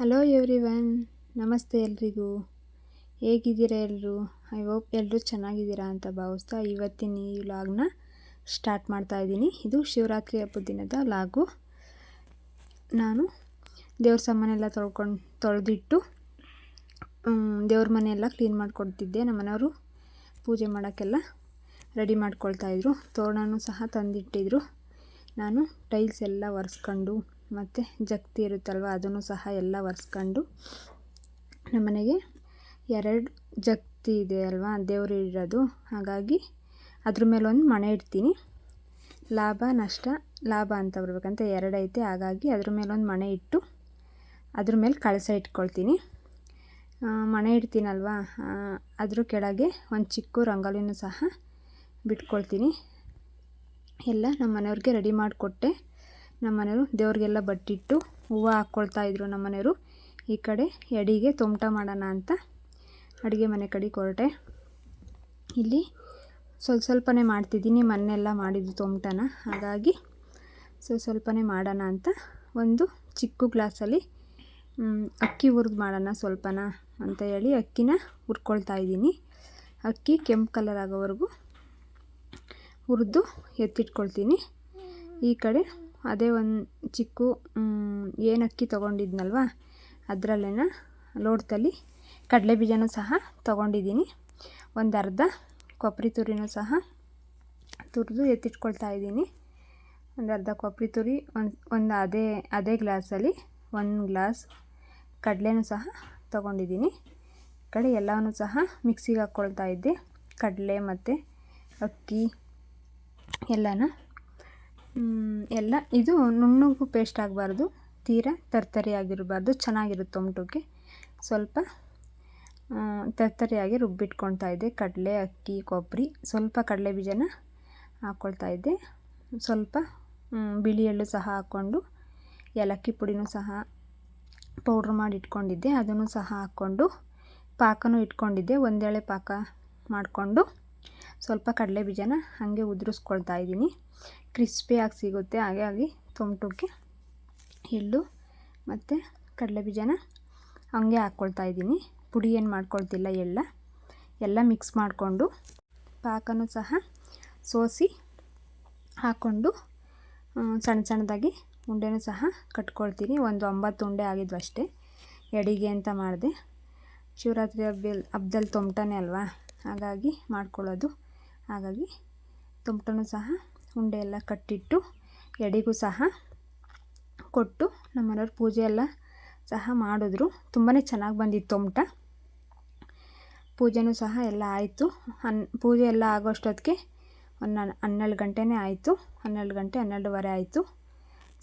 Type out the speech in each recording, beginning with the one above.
Hello every ನಮಸ್ತೆ ಎಲ್ರಿಗೂ. ಹೇಗಿದ್ದೀರಾ ಎಲ್ಲರೂ ಐ ಹೋಪ್ ಎಲ್ಲರೂ ಚೆನ್ನಾಗಿದ್ದೀರಾ ಅಂತ ಭಾವಿಸ್ತಾ ಇವತ್ತಿನ ಈ ವ್ಲಾಗ್ನ ಸ್ಟಾರ್ಟ್ ಮಾಡ್ತಾ ಇದ್ದೀನಿ. ಇದು ಶಿವರಾತ್ರಿ ಹಬ್ಬದ ದಿನದ ಲಾಗು ನಾನು ದೇವ್ರ ಸಾಮಾನೆಲ್ಲ ತೊಳ್ಕೊಂಡು, ತೊಳೆದಿಟ್ಟು ದೇವ್ರ ಮನೆಯೆಲ್ಲ ಕ್ಲೀನ್ ಮಾಡಿಕೊಡ್ತಿದ್ದೆ. ನಮ್ಮ ಮನೆಯವರು ಪೂಜೆ ಮಾಡೋಕ್ಕೆಲ್ಲ ರೆಡಿ ಮಾಡ್ಕೊಳ್ತಾಯಿದ್ರು ತೋರಣನೂ ಸಹ ತಂದಿಟ್ಟಿದ್ರು. ನಾನು ಟೈಲ್ಸ್ ಎಲ್ಲ ಒರೆಸ್ಕೊಂಡು ಮತ್ತು ಜಗ್ತಿ ಇರುತ್ತಲ್ವ, ಅದನ್ನು ಸಹ ಎಲ್ಲ ಒರೆಸ್ಕೊಂಡು ನಮ್ಮನೆಗೆ ಎರಡು ಜಗ್ತಿ ಇದೆ ಅಲ್ವಾ, ದೇವರು ಇರೋದು ಹಾಗಾಗಿ ಅದ್ರ ಮೇಲೆ ಒಂದು ಮಣೆ ಇಡ್ತೀನಿ. ಲಾಭ, ನಷ್ಟ, ಲಾಭ ಅಂತ ಬರ್ಬೇಕಂತ ಎರಡೈತೆ ಹಾಗಾಗಿ ಅದ್ರ ಮೇಲೆ ಒಂದು ಮಣೆ ಇಟ್ಟು ಅದ್ರ ಮೇಲೆ ಕಳಸ ಇಟ್ಕೊಳ್ತೀನಿ. ಮಣೆ ಇಡ್ತೀನಲ್ವಾ ಅದ್ರ ಕೆಳಗೆ ಒಂದು ಚಿಕ್ಕ ರಂಗೋಲಿನೂ ಸಹ ಬಿಟ್ಕೊಳ್ತೀನಿ. ಎಲ್ಲ ನಮ್ಮ ಮನೆಯವ್ರಿಗೆ ರೆಡಿ ಮಾಡಿಕೊಟ್ಟೆ. ನಮ್ಮ ಮನೆಯವರು ದೇವ್ರಿಗೆಲ್ಲ ಬಟ್ಟಿಟ್ಟು ಹೂವು ಹಾಕ್ಕೊಳ್ತಾ ಇದ್ರು ನಮ್ಮ ಮನೆಯವರು ಈ ಕಡೆ ಎಡಿಗೆ ತೊಮಟ ಮಾಡೋಣ ಅಂತ ಅಡುಗೆ ಮನೆ ಕಡೆ ಕೊರಟೆ ಇಲ್ಲಿ ಸ್ವಲ್ಪ ಸ್ವಲ್ಪನೇ ಮಾಡ್ತಿದ್ದೀನಿ ಮೊನ್ನೆಲ್ಲ ಮಾಡಿದ್ದು ತೊಮಟನ. ಹಾಗಾಗಿ ಸ್ವಲ್ಪ ಸ್ವಲ್ಪನೇ ಮಾಡೋಣ ಅಂತ ಒಂದು ಚಿಕ್ಕ ಗ್ಲಾಸಲ್ಲಿ ಅಕ್ಕಿ ಹುರಿದು ಮಾಡೋಣ ಸ್ವಲ್ಪನ ಅಂತ ಹೇಳಿ ಅಕ್ಕಿನ ಹುರ್ಕೊಳ್ತಾ ಇದ್ದೀನಿ. ಅಕ್ಕಿ ಕೆಂಪು ಕಲರ್ ಆಗೋವರೆಗೂ ಹುರಿದು ಎತ್ತಿಟ್ಕೊಳ್ತೀನಿ. ಈ ಕಡೆ ಅದೇ ಒಂದು ಚಿಕ್ಕ ಏನಕ್ಕಿ ತೊಗೊಂಡಿದ್ನಲ್ವ? ಅದರಲ್ಲೇನ ಲೋಟದಲ್ಲಿ ಕಡಲೆ ಬೀಜನೂ ಸಹ ತೊಗೊಂಡಿದ್ದೀನಿ. ಒಂದು ಅರ್ಧ ಕೊಬ್ಬರಿ ತುರಿನೂ ಸಹ ತುರಿದು ಎತ್ತಿಟ್ಕೊಳ್ತಾ ಇದ್ದೀನಿ. ಒಂದು ಅರ್ಧ ಕೊಬ್ಬರಿ ತುರಿ, ಒಂದು ಒಂದು ಅದೇ ಅದೇ ಗ್ಲಾಸಲ್ಲಿ ಒಂದು ಗ್ಲಾಸ್ ಕಡಲೆನೂ ಸಹ ತೊಗೊಂಡಿದ್ದೀನಿ. ಕಡೆ ಎಲ್ಲವೂ ಸಹ ಮಿಕ್ಸಿಗೆ ಹಾಕ್ಕೊಳ್ತಾ ಇದ್ದೆ. ಕಡಲೆ ಮತ್ತು ಅಕ್ಕಿ ಎಲ್ಲನ ಎಲ್ಲ ಇದು ನುಣ್ಣಗೂ ಪೇಸ್ಟ್ ಆಗಬಾರ್ದು. ತೀರಾ ತರ್ತರಿ ಆಗಿರಬಾರ್ದು. ಚೆನ್ನಾಗಿರುತ್ತೆ ಟೊಮ್ಟೊಗೆ ಸ್ವಲ್ಪ ತರ್ತರಿಯಾಗಿ ರುಬ್ಬಿಟ್ಕೊಳ್ತಾ ಇದ್ದೆ. ಕಡಲೆ, ಅಕ್ಕಿ ಕೊಬ್ಬರಿ ಸ್ವಲ್ಪ ಕಡಲೆ ಬೀಜನ ಹಾಕ್ಕೊಳ್ತಾ ಇದ್ದೆ. ಸ್ವಲ್ಪ ಬಿಳಿ ಎಳ್ಳು ಸಹ ಹಾಕ್ಕೊಂಡು, ಏಲಕ್ಕಿ ಪುಡಿನೂ ಸಹ ಪೌಡ್ರ್ ಮಾಡಿ ಇಟ್ಕೊಂಡಿದ್ದೆ. ಅದನ್ನು ಸಹ ಹಾಕ್ಕೊಂಡು, ಪಾಕನೂ ಇಟ್ಕೊಂಡಿದ್ದೆ. ಒಂದೇಳೆ ಪಾಕ ಮಾಡಿಕೊಂಡು ಸ್ವಲ್ಪ ಕಡಲೆ ಬೀಜನ ಹಾಗೆ ಉದುರಿಸ್ಕೊಳ್ತಾ ಇದ್ದೀನಿ. ಕ್ರಿಸ್ಪಿಯಾಗಿ ಸಿಗುತ್ತೆ. ಹಾಗೆ ಆಗಿ ತೊಮಟಕ್ಕೆ ಎಳ್ಳು ಮತ್ತು ಕಡಲೆ ಬೀಜನ ಹಾಗೆ ಹಾಕ್ಕೊಳ್ತಾ ಇದ್ದೀನಿ. ಪುಡಿ ಏನು ಮಾಡ್ಕೊಳ್ತಿಲ್ಲ ಎಲ್ಲ ಎಲ್ಲ ಮಿಕ್ಸ್ ಮಾಡಿಕೊಂಡು ಪಾಕನೂ ಸಹ ಸೋಸಿ ಹಾಕ್ಕೊಂಡು ಸಣ್ಣ ಸಣ್ಣದಾಗಿ ಉಂಡೆನೂ ಸಹ ಕಟ್ಕೊಳ್ತೀನಿ. ಒಂದು ಒಂಬತ್ತು ಉಂಡೆ ಆಗಿದ್ವು ಅಷ್ಟೇ. ಎಡಿಗೆ ಅಂತ ಮಾಡಿದೆ. ಶಿವರಾತ್ರಿ ಹಬ್ಬ ಹಬ್ದಲ್ಲಿ ತೊಮಟನೇ ಅಲ್ವಾ? ಹಾಗಾಗಿ ಮಾಡ್ಕೊಳ್ಳೋದು. ಹಾಗಾಗಿ ತೊಮಟನೂ ಸಹ ಉಂಡೆ ಎಲ್ಲ ಕಟ್ಟಿಟ್ಟು ಎಡೆಗೂ ಸಹ ಕೊಟ್ಟು ನಮ್ಮ ಮನೆಯವ್ರು ಪೂಜೆ ಎಲ್ಲ ಸಹ ಮಾಡಿದ್ರು. ತುಂಬಾ ಚೆನ್ನಾಗಿ ಬಂದಿತ್ತು ತೊಮಟ ಪೂಜೆನೂ ಸಹ ಎಲ್ಲ ಆಯಿತು. ಹನ್, ಪೂಜೆ ಎಲ್ಲ ಆಗೋಷ್ಟೊತ್ತಿಗೆ ಒಂದು ಹನ್ನೆರಡು ಗಂಟೆನೇ ಆಯಿತು. ಹನ್ನೆರಡು ಗಂಟೆ, ಹನ್ನೆರಡುವರೆ ಆಯಿತು.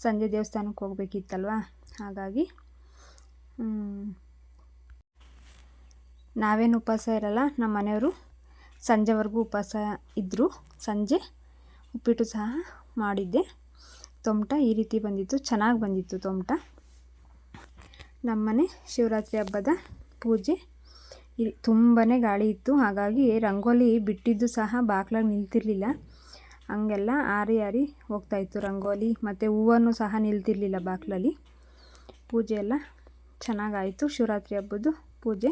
ಸಂಜೆ ದೇವಸ್ಥಾನಕ್ಕೆ ಹೋಗಬೇಕಿತ್ತಲ್ವ? ಹಾಗಾಗಿ ನಾವೇನು ಉಪವಾಸ ಇರಲ್ಲ ನಮ್ಮ ಮನೆಯವರು ಸಂಜೆವರೆಗೂ ಉಪವಾಸ ಇದ್ದರು ಸಂಜೆ ಉಪ್ಪಿಟ್ಟು ಸಹ ಮಾಡಿದ್ದೆ. ತೊಮಟ ಈ ರೀತಿ ಬಂದಿತ್ತು, ಚೆನ್ನಾಗಿ ಬಂದಿತ್ತು ತೊಮಟ. ನಮ್ಮನೆ ಶಿವರಾತ್ರಿ ಹಬ್ಬದ ಪೂಜೆ. ತುಂಬಾ ಗಾಳಿ ಇತ್ತು, ಹಾಗಾಗಿ ರಂಗೋಲಿ ಬಿಟ್ಟಿದ್ದು ಸಹ ಬಾಗ್ಲಾಗ ನಿಲ್ತಿರಲಿಲ್ಲ. ಹಂಗೆಲ್ಲ ಆರಿ ಆರಿ ಹೋಗ್ತಾಯಿತ್ತು ರಂಗೋಲಿ, ಮತ್ತು ಹೂವನ್ನು ಸಹ ನಿಲ್ತಿರಲಿಲ್ಲ ಬಾಗ್ಲಲ್ಲಿ ಪೂಜೆ ಎಲ್ಲ ಚೆನ್ನಾಗಾಯಿತು ಶಿವರಾತ್ರಿ ಹಬ್ಬದ್ದು ಪೂಜೆ.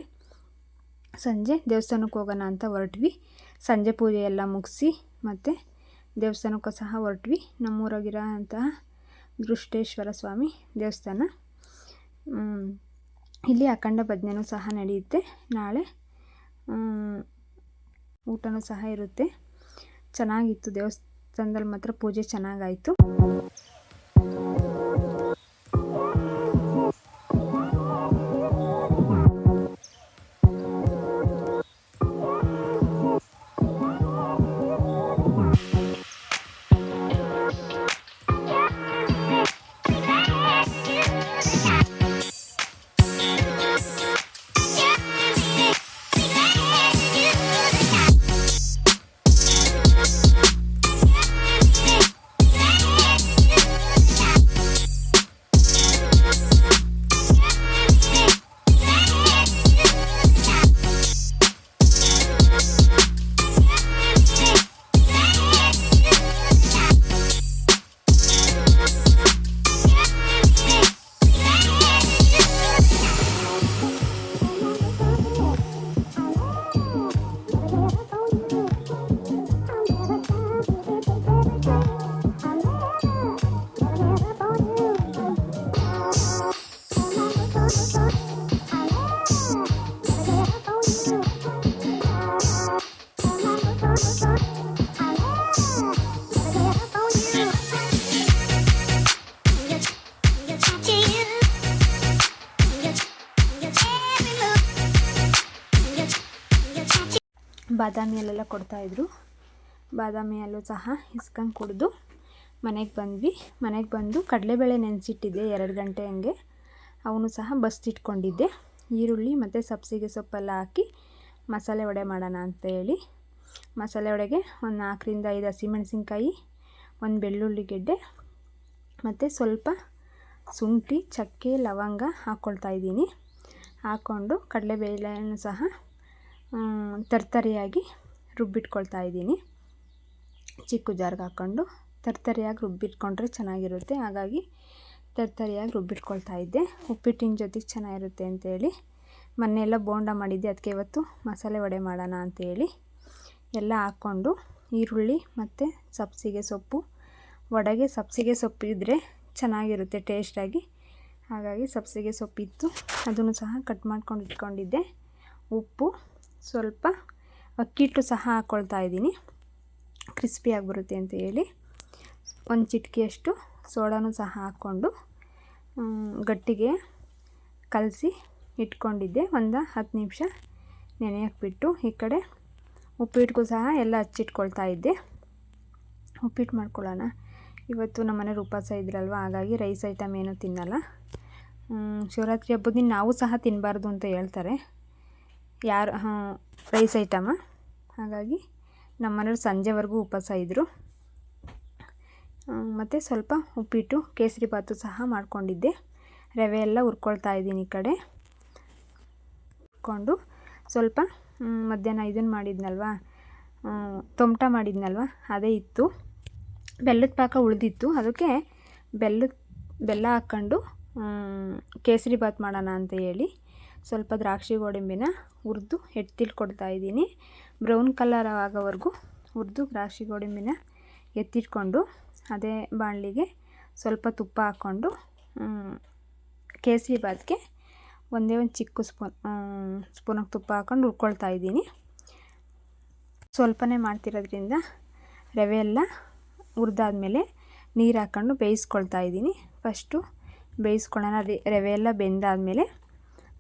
ಸಂಜೆ ದೇವಸ್ಥಾನಕ್ಕೆ ಹೋಗೋಣ ಅಂತ ಹೊರಟ್ವಿ. ಸಂಜೆ ಪೂಜೆ ಎಲ್ಲ ಮುಗಿಸಿ ಮತ್ತು ದೇವಸ್ಥಾನಕ್ಕೂ ಸಹ ಹೊರಟ್ವಿ. ನಮ್ಮೂರಾಗಿರೋ ಅಂತಹ ದೃಷ್ಟೇಶ್ವರ ಸ್ವಾಮಿ ದೇವಸ್ಥಾನ. ಇಲ್ಲಿ ಅಖಂಡ ಭಜನೆನೂ ಸಹ ನಡೆಯುತ್ತೆ. ನಾಳೆ ಊಟನೂ ಸಹ ಇರುತ್ತೆ. ಚೆನ್ನಾಗಿತ್ತು ದೇವಸ್ಥಾನದಲ್ಲಿ ಮಾತ್ರ ಪೂಜೆ ಚೆನ್ನಾಗಾಯಿತು. ಬಾದಾಮಿ ಹಾಲೆಲ್ಲ ಕೊಡ್ತಾಯಿದ್ರು. ಬಾದಾಮಿ ಹಾಲು ಸಹ ಇಸ್ಕೊಂಡು ಕುಡಿದು ಮನೆಗೆ ಬಂದ್ವಿ. ಮನೆಗೆ ಬಂದು ಕಡಲೆಬೇಳೆ ನೆನೆಸಿಟ್ಟಿದ್ದೆ ಎರಡು ಗಂಟೆ ಹಂಗೆ. ಅವನು ಸಹ ಬಸ್ತಿಟ್ಕೊಂಡಿದ್ದೆ ಈರುಳ್ಳಿ ಮತ್ತು ಸಬ್ಸಿಗೆ ಸೊಪ್ಪೆಲ್ಲ ಹಾಕಿ ಮಸಾಲೆ ವಡೆ ಮಾಡೋಣ ಅಂತ ಹೇಳಿ. ಮಸಾಲೆ ವಡೆಗೆ ಒಂದು ನಾಲ್ಕರಿಂದ ಐದು ಹಸಿಮೆಣಸಿನ್ಕಾಯಿ, ಒಂದು ಬೆಳ್ಳುಳ್ಳಿ ಗೆಡ್ಡೆ ಮತ್ತು ಸ್ವಲ್ಪ ಶುಂಠಿ, ಚಕ್ಕೆ, ಲವಂಗ ಹಾಕ್ಕೊಳ್ತಾ ಇದ್ದೀನಿ. ಹಾಕ್ಕೊಂಡು ಕಡಲೆಬೇಳೆನೂ ಸಹ ತರ್ತರಿಯಾಗಿ ರುಬ್ಬಿಟ್ಕೊಳ್ತಾ ಇದ್ದೀನಿ. ಚಿಕ್ಕ ಜಾರ್ಗೆ ಹಾಕ್ಕೊಂಡು ತರ್ತರಿಯಾಗಿ ರುಬ್ಬಿಟ್ಕೊಂಡ್ರೆ ಚೆನ್ನಾಗಿರುತ್ತೆ. ಹಾಗಾಗಿ ತರ್ತರಿಯಾಗಿ ರುಬ್ಬಿಟ್ಕೊಳ್ತಾ ಇದ್ದೆ. ಉಪ್ಪಿಟ್ಟಿನ ಜೊತೆಗೆ ಚೆನ್ನಾಗಿರುತ್ತೆ ಅಂತೇಳಿ. ಮೊನ್ನೆಲ್ಲ ಬೋಂಡ ಮಾಡಿದ್ದೆ. ಅದಕ್ಕೆ ಇವತ್ತು ಮಸಾಲೆ ವಡೆ ಮಾಡೋಣ ಅಂತೇಳಿ. ಎಲ್ಲ ಹಾಕ್ಕೊಂಡು ಈರುಳ್ಳಿ ಮತ್ತು ಸಬ್ಸಿಗೆ ಸೊಪ್ಪು. ಒಡೆಗೆ ಸಬ್ಸಿಗೆ ಸೊಪ್ಪು ಇದ್ದರೆ ಚೆನ್ನಾಗಿರುತ್ತೆ ಟೇಸ್ಟಾಗಿ. ಹಾಗಾಗಿ ಸಬ್ಸಿಗೆ ಸೊಪ್ಪಿತ್ತು. ಅದನ್ನು ಸಹ ಕಟ್ ಮಾಡ್ಕೊಂಡು ಇಟ್ಕೊಂಡಿದ್ದೆ. ಉಪ್ಪು ಸ್ವಲ್ಪ ಅಕ್ಕಿಟ್ಟು ಸಹ ಹಾಕ್ಕೊಳ್ತಾ ಇದ್ದೀನಿ. ಕ್ರಿಸ್ಪಿಯಾಗಿ ಬರುತ್ತೆ ಅಂತ ಹೇಳಿ. ಒಂದು ಚಿಟಿಕೆಯಷ್ಟು ಸೋಡಾನು ಸಹ ಹಾಕ್ಕೊಂಡು ಗಟ್ಟಿಗೆ ಕಲಸಿ ಇಟ್ಕೊಂಡಿದ್ದೆ. ಒಂದು ಹತ್ತು ನಿಮಿಷ ನೆನೆಯಕ್ಕೆ ಬಿಟ್ಟು ಈ ಕಡೆ ಉಪ್ಪಿಟ್ಟಿಗೂ ಸಹ ಎಲ್ಲ ಹಚ್ಚಿಟ್ಕೊಳ್ತಾ ಇದ್ದೆ. ಉಪ್ಪಿಟ್ಟು ಮಾಡ್ಕೊಳ್ಳೋಣ. ಇವತ್ತು ನಮ್ಮ ಮನೇಲಿ ಉಪವಾಸ ಇದ್ರಲ್ವ? ಹಾಗಾಗಿ ರೈಸ್ ಐಟಮ್ ಏನೂ ತಿನ್ನಲ್ಲ. ಶಿವರಾತ್ರಿ ಹಬ್ಬದಿಂದ ನಾವು ಸಹ ತಿನ್ನಬಾರ್ದು ಅಂತ ಹೇಳ್ತಾರೆ. ಯಾರು ರೈಸ್ ಐಟಮ ಹಾಗಾಗಿ ನಮ್ಮ ಮನೇಲಿ ಸಂಜೆವರೆಗೂ ಉಪವಾಸ ಇದ್ದರು ಮತ್ತು ಸ್ವಲ್ಪ ಉಪ್ಪಿಟ್ಟು, ಕೇಸರಿ ಬಾತು ಸಹ ಮಾಡಿಕೊಂಡಿದ್ದೆ. ರವೆ ಎಲ್ಲ ಹುರ್ಕೊಳ್ತಾ ಇದ್ದೀನಿ ಈ ಕಡೆ. ಹುರ್ಕೊಂಡು ಸ್ವಲ್ಪ ಮಧ್ಯಾಹ್ನ ಇದನ್ನು ಮಾಡಿದ್ನಲ್ವ? ತೊಮಟ ಮಾಡಿದ್ನಲ್ವ? ಅದೇ ಇತ್ತು. ಬೆಲ್ಲದ ಪಾಕ ಉಳಿದಿತ್ತು. ಅದಕ್ಕೆ ಬೆಲ್ಲದ, ಬೆಲ್ಲ ಹಾಕ್ಕೊಂಡು ಕೇಸರಿ ಬಾತ್ ಮಾಡೋಣ ಅಂತ ಹೇಳಿ ಸ್ವಲ್ಪ ದ್ರಾಕ್ಷಿ ಗೋಡಂಬಿನ ಹುರಿದು ಎತ್ತಿಟ್ಕೊಡ್ತಾ ಇದ್ದೀನಿ. ಬ್ರೌನ್ ಕಲರ್ ಆಗೋವರೆಗೂ ಹುರಿದು ದ್ರಾಕ್ಷಿ ಗೋಡಂಬಿನ ಎತ್ತಿಟ್ಕೊಂಡು ಅದೇ ಬಾಣಲಿಗೆ ಸ್ವಲ್ಪ ತುಪ್ಪ ಹಾಕ್ಕೊಂಡು ಕೇಸರಿ ಬಾತ್ಗೆ ಒಂದೇ ಒಂದು ಚಿಕ್ಕ ಸ್ಪೂನ್ ಸ್ಪೂನಾಗಿ ತುಪ್ಪ ಹಾಕ್ಕೊಂಡು ಹುರ್ಕೊಳ್ತಾ ಇದ್ದೀನಿ. ಸ್ವಲ್ಪನೇ ಮಾಡ್ತಿರೋದ್ರಿಂದ ರವೆ ಎಲ್ಲ ಹುರಿದಾದ್ಮೇಲೆ ನೀರು ಹಾಕ್ಕೊಂಡು ಬೇಯಿಸ್ಕೊಳ್ತಾ ಇದ್ದೀನಿ. ಫಸ್ಟು ಬೇಯಿಸ್ಕೊಳ್ಳೋಣ ರವೆ ಎಲ್ಲ ಬೆಂದಾದಮೇಲೆ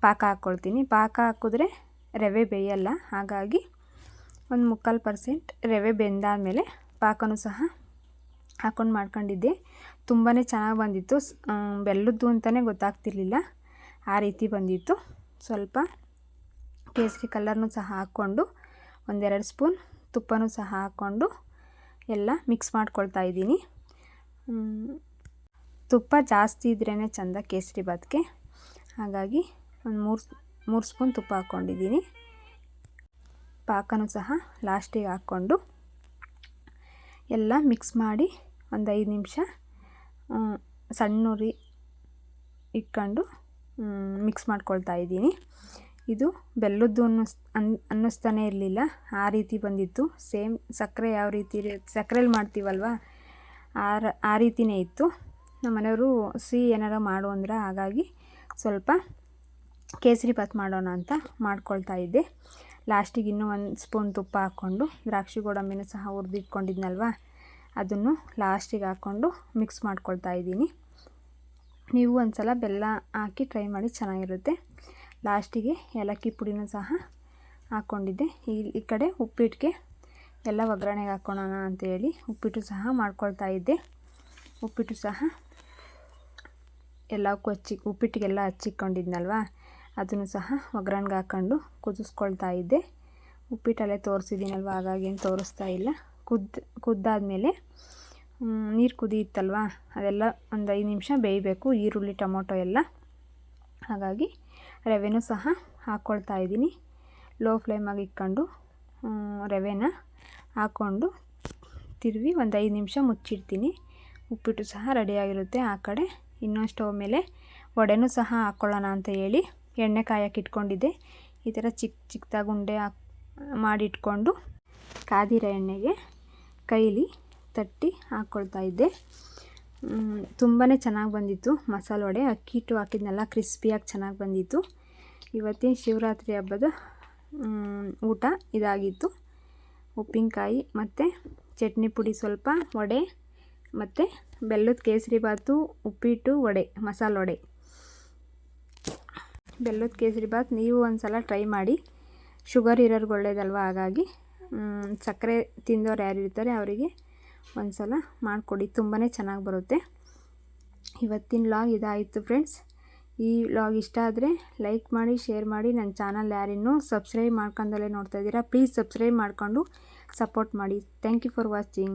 ಪಾಕ ಹಾಕ್ಕೊಳ್ತೀನಿ. ಪಾಕ ಹಾಕಿದ್ರೆ ರವೆ ಬೇಯಲ್ಲ. ಹಾಗಾಗಿ ಒಂದು ಮುಕ್ಕಾಲು ಪರ್ಸೆಂಟ್ ರವೆ ಬೆಂದಾದಮೇಲೆ ಪಾಕನೂ ಸಹ ಹಾಕ್ಕೊಂಡು ಮಾಡ್ಕೊಂಡಿದ್ದೆ. ತುಂಬಾ ಚೆನ್ನಾಗಿ ಬಂದಿತ್ತು. ಬೆಲ್ಲದ್ದು ಅಂತಲೇ ಗೊತ್ತಾಗ್ತಿರ್ಲಿಲ್ಲ. ಆ ರೀತಿ ಬಂದಿತ್ತು. ಸ್ವಲ್ಪ ಕೇಸರಿ ಕಲರ್ನೂ ಸಹ ಹಾಕ್ಕೊಂಡು ಒಂದೆರಡು ಸ್ಪೂನ್ ತುಪ್ಪನೂ ಸಹ ಹಾಕ್ಕೊಂಡು ಎಲ್ಲ ಮಿಕ್ಸ್ ಮಾಡ್ಕೊಳ್ತಾ ಇದ್ದೀನಿ. ತುಪ್ಪ ಜಾಸ್ತಿ ಇದ್ರೇ ಚೆಂದ ಕೇಸರಿ ಬಾತ್ಗೆ. ಹಾಗಾಗಿ ಒಂದು ಮೂರು ಮೂರು ಸ್ಪೂನ್ ತುಪ್ಪ ಹಾಕ್ಕೊಂಡಿದ್ದೀನಿ. ಪಾಕನೂ ಸಹ ಲಾಸ್ಟಿಗೆ ಹಾಕ್ಕೊಂಡು ಎಲ್ಲ ಮಿಕ್ಸ್ ಮಾಡಿ ಒಂದು ಐದು ನಿಮಿಷ ಸಣ್ಣ ಉರಿ ಇಟ್ಕೊಂಡು ಮಿಕ್ಸ್ ಮಾಡ್ಕೊಳ್ತಾ ಇದ್ದೀನಿ. ಇದು ಬೆಲ್ಲದ್ದು ಅನ್ನಿಸ್, ಅನ್, ಅನ್ನಿಸ್ತಾನೆ ಇರಲಿಲ್ಲ, ಆ ರೀತಿ ಬಂದಿತ್ತು. ಸೇಮ್ ಸಕ್ಕರೆ ಯಾವ ರೀತಿ ಸಕ್ಕರೆಯಲ್ಲಿ ಮಾಡ್ತೀವಲ್ವ, ಆರ, ಆ ರೀತಿಯೇ ಇತ್ತು. ನಮ್ಮ ಮನೆಯವರು ಸಿಹಿ ಏನಾರ ಮಾಡು ಅಂದ್ರೆ ಹಾಗಾಗಿ ಸ್ವಲ್ಪ ಕೇಸರಿ ಬಾತ್ ಮಾಡೋಣ ಅಂತ ಮಾಡ್ಕೊಳ್ತಾ ಇದ್ದೆ. ಲಾಸ್ಟಿಗೆ ಇನ್ನೂ ಒಂದು ಸ್ಪೂನ್ ತುಪ್ಪ ಹಾಕ್ಕೊಂಡು, ದ್ರಾಕ್ಷಿ ಗೋಡಂಬಿನೂ ಸಹ ಹುರಿದಿಟ್ಕೊಂಡಿದ್ನಲ್ವ ಅದನ್ನು ಲಾಸ್ಟಿಗೆ ಹಾಕ್ಕೊಂಡು ಮಿಕ್ಸ್ ಮಾಡ್ಕೊಳ್ತಾ ಇದ್ದೀನಿ. ನೀವು ಒಂದು ಸಲ ಬೆಲ್ಲ ಹಾಕಿ ಟ್ರೈ ಮಾಡಿ ಚೆನ್ನಾಗಿರುತ್ತೆ. ಲಾಸ್ಟಿಗೆ ಏಲಕ್ಕಿ ಪುಡಿನೂ ಸಹ ಹಾಕ್ಕೊಂಡಿದ್ದೆ. ಈ ಈ ಕಡೆ ಉಪ್ಪಿಟ್ಟಿಗೆ ಎಲ್ಲ ಒಗ್ಗರಣೆಗೆ ಹಾಕ್ಕೊಳ್ಳೋಣ ಅಂತೇಳಿ ಉಪ್ಪಿಟ್ಟು ಸಹ ಮಾಡ್ಕೊಳ್ತಾ ಇದ್ದೆ. ಉಪ್ಪಿಟ್ಟು ಸಹ ಎಲ್ಲಕ್ಕೂ ಹಚ್ಚಿ, ಉಪ್ಪಿಟ್ಟಿಗೆಲ್ಲ ಹಚ್ಚಿಕೊಂಡಿದ್ನಲ್ವ? ಅದನ್ನು ಸಹ ಒಗ್ಗರಣೆಗೆ ಹಾಕ್ಕೊಂಡು ಕುದಿಸ್ಕೊಳ್ತಾ ಇದ್ದೆ. ಉಪ್ಪಿಟ್ಟಲ್ಲೇ ತೋರಿಸಿದ್ದೀನಲ್ವ, ಹಾಗಾಗಿ ಏನು ತೋರಿಸ್ತಾ ಇಲ್ಲ. ಕುದ್ದು ಕುದ್ದಾದಮೇಲೆ ನೀರು ಕುದಿಯುತ್ತಲ್ವ, ಅದೆಲ್ಲ ಒಂದು ಐದು ನಿಮಿಷ ಬೇಯಬೇಕು. ಈರುಳ್ಳಿ, ಟೊಮೊಟೊ ಎಲ್ಲ. ಹಾಗಾಗಿ ರವೆನೂ ಸಹ ಹಾಕ್ಕೊಳ್ತಾ ಇದ್ದೀನಿ. ಲೋ ಫ್ಲೇಮಾಗಿ ಇಟ್ಕೊಂಡು ರವೆನ ಹಾಕ್ಕೊಂಡು ತಿರುವಿ ಒಂದು ಐದು ನಿಮಿಷ ಮುಚ್ಚಿಡ್ತೀನಿ. ಉಪ್ಪಿಟ್ಟು ಸಹ ರೆಡಿಯಾಗಿರುತ್ತೆ ಆ ಕಡೆ. ಇನ್ನೊಂದು ಸ್ಟವ್ ಮೇಲೆ ವಡೆನೂ ಸಹ ಹಾಕ್ಕೊಳ್ಳೋಣ ಅಂತ ಹೇಳಿ ಎಣ್ಣೆ ಕಾಯಕ್ಕೆ ಇಟ್ಕೊಂಡಿದ್ದೆ. ಈ ಥರ ಚಿಕ್ಕ ಚಿಕ್ಕದಾಗಿ ಉಂಡೆ ಹಾಕ್ ಮಾಡಿಟ್ಕೊಂಡು ಕಾದಿರೋ ಎಣ್ಣೆಗೆ ಕೈಲಿ ತಟ್ಟಿ ಹಾಕ್ಕೊಳ್ತಾ ಇದ್ದೆ. ತುಂಬಾ ಚೆನ್ನಾಗಿ ಬಂದಿತ್ತು ಮಸಾಲೆ ವಡೆ. ಅಕ್ಕಿ ಹಿಟ್ಟು ಹಾಕಿದ್ನೆಲ್ಲ ಕ್ರಿಸ್ಪಿಯಾಗಿ ಚೆನ್ನಾಗಿ ಬಂದಿತ್ತು. ಇವತ್ತಿನ ಶಿವರಾತ್ರಿ ಹಬ್ಬದ ಊಟ ಇದಾಗಿತ್ತು. ಉಪ್ಪಿನಕಾಯಿ ಮತ್ತು ಚಟ್ನಿ ಪುಡಿ ಸ್ವಲ್ಪ, ವಡೆ ಮತ್ತು ಬೆಲ್ಲದ ಕೇಸರಿ ಬಾತು, ಉಪ್ಪಿಟ್ಟು, ವಡೆ, ಮಸಾಲೆ ವಡೆ. ಬೆಲ್ಲದ ಕೇಸರಿ ಬಾತ್ ನೀವು ಒಂದು ಸಲ ಟ್ರೈ ಮಾಡಿ. ಶುಗರ್ ಇರೋರ್ಗೆ ಒಳ್ಳೇದಲ್ವ? ಹಾಗಾಗಿ ಸಕ್ಕರೆ ತಿಂದವ್ರು ಯಾರು ಇರ್ತಾರೆ ಅವರಿಗೆ ಒಂದು ಸಲ ಮಾಡಿಕೊಡಿ. ತುಂಬಾ ಚೆನ್ನಾಗಿ ಬರುತ್ತೆ. ಇವತ್ತಿನ ಲಾಗ್ ಇದಾಯಿತು ಫ್ರೆಂಡ್ಸ್ ಈ ಲಾಗ್ ಇಷ್ಟ ಆದರೆ ಲೈಕ್ ಮಾಡಿ ಶೇರ್ ಮಾಡಿ. ನನ್ನ ಚಾನಲ್ ಯಾರಿನ್ನೂ ಸಬ್ಸ್ಕ್ರೈಬ್ ಮಾಡ್ಕೊಂಡಲ್ಲೇ ನೋಡ್ತಾ ಇದ್ದೀರಾ ಪ್ಲೀಸ್ ಸಬ್ಸ್ಕ್ರೈಬ್ ಮಾಡಿಕೊಂಡು ಸಪೋರ್ಟ್ ಮಾಡಿ. Thank you for watching